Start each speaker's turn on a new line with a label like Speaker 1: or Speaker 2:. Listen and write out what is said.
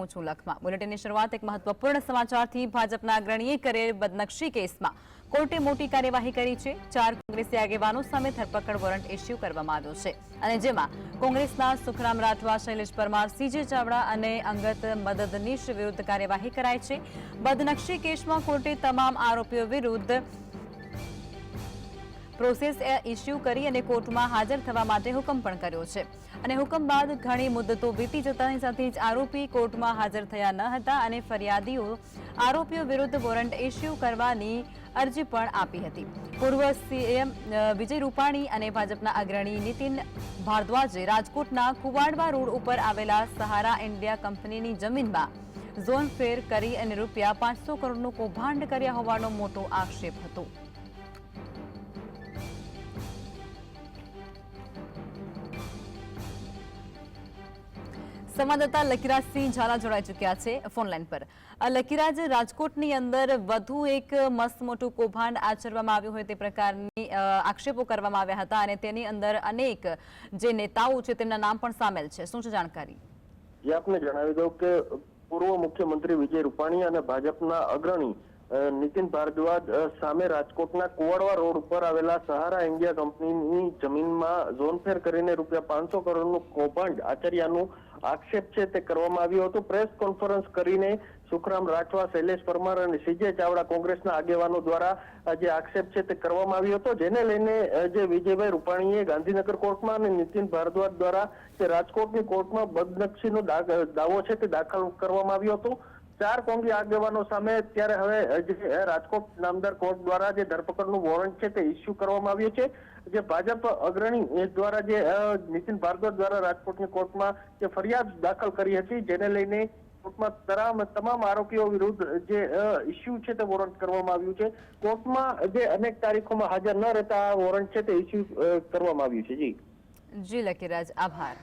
Speaker 1: હું છું લખમાં. બુલેટિનની શરૂઆત એક મહત્વપૂર્ણ સમાચારથી ભાજપના અગ્રણીએ કરેલ બદનક્ષી કેસમાં. કોર્ટે મોટી કાર્યવાહી કરી છે. ચાર કોંગ્રેસી આગેવાનો સામે ધરપકડ વોરંટ ઇસ્યુ કરવામાં આવ્યો છે. અને જેમાં કોંગ્રેસના સુખરામ રાઠવા, શૈલેષ પરમાર, સીજે ચાવડા અને અંગત મદદનીશ વિરુદ્ધ કાર્યવાહી કરાઈ છે. બદનક્ષી કેસમાં કોર્ટે તમામ આરોપીઓ વિરુદ્ધ પ્રોસેસ ઇસ્યુ કરી અને કોર્ટમાં હાજર થવા માટે હુકમ પણ કર્યો છે. અને હુકમ બાદ ઘણી મુદ્દતો વીતી જતાની સાથે જ આરોપી કોર્ટમાં હાજર થયા ન હતા અને ફરિયાદીઓ આરોપીઓ વિરુદ્ધ વોરંટ ઇસ્યુ કરવાની અરજી પણ આપી હતી. પૂર્વ સીએમ વિજય રૂપાણી અને ભાજપના અગ્રણી નીતિન ભારદ્વાજે રાજકોટના કુવાડવા રોડ ઉપર આવેલા સહારા ઇન્ડિયા કંપનીની જમીનમાં ઝોન ફેર કરી અને રૂપિયા પાંચસો કરોડનું કૌભાંડ કર્યા હોવાનો મોટો આક્ષેપ હતો. સંવાદદાતા લકીરાજસિંહ ઝાલા જોડાઈ ચૂક્યા છે ફોનલાઈન પર. લકીરાજ, રાજકોટની અંદર વધુ એક મસ્ત મોટું કૌભાંડ આચરવામાં આવ્યું હોય તે પ્રકારની આક્ષેપો કરવામાં આવ્યા હતા અને તેની અંદર અનેક જે નેતાઓ છે તેમના નામ પણ સામેલ છે. શું છે જાણકારી?
Speaker 2: જે, આપને જણાવી દઉં કે પૂર્વ મુખ્યમંત્રી વિજય રૂપાણી અને ભાજપના અગ્રણી નીતિન ભારદ્વાજ સામે રાજકોટના કુવાડવા રોડ ઉપર આવેલા સહારા ઇન્ડિયા કંપનીની જમીનમાં ઝોનફેર કરીને રૂપિયા પાંચસો કરોડનું કૌભાંડ આચર્યાનું આક્ષેપ છે તે કરવામાં આવ્યો હતો. પ્રેસ કોન્ફરન્સ કરીને સુખરામ રાઠવા, શૈલેષ પરમાર અને સીજે ચાવડા કોંગ્રેસના આગેવાનો દ્વારા જે આક્ષેપ છે તે કરવામાં આવ્યો હતો. જેને લઈને જે વિજયભાઈ રૂપાણીએ ગાંધીનગર કોર્ટમાં અને નીતિન ભારદ્વાજ દ્વારા જે રાજકોટની કોર્ટમાં બદનક્ષીનો દાવો છે તે દાખલ કરવામાં આવ્યો હતો. ચાર કોંગી આગેવાનો સામે અત્યારે હવે રાજકોટ નામદાર કોર્ટ દ્વારા જે ધરપકડનું વોરંટ છે તે ઇસ્યુ કરવામાં આવ્યું છે. જે ભાજપ અગ્રણી દ્વારા જે નીતિન ભાર્ગવ દ્વારા રાજકોટની કોર્ટમાં જે ફરિયાદ દાખલ કરી હતી, જેને લઈને કોર્ટમાં તમામ તમામ આરોપીઓ વિરુદ્ધ જે ઇસ્યુ છે તે વોરંટ કરવામાં આવ્યું છે. કોર્ટમાં જે અનેક તારીખોમાં હાજર ન રહેતા વોરંટ છે તે ઇસ્યુ કરવામાં આવ્યું છે. જી.
Speaker 1: જી, લકીરાજ, આભાર.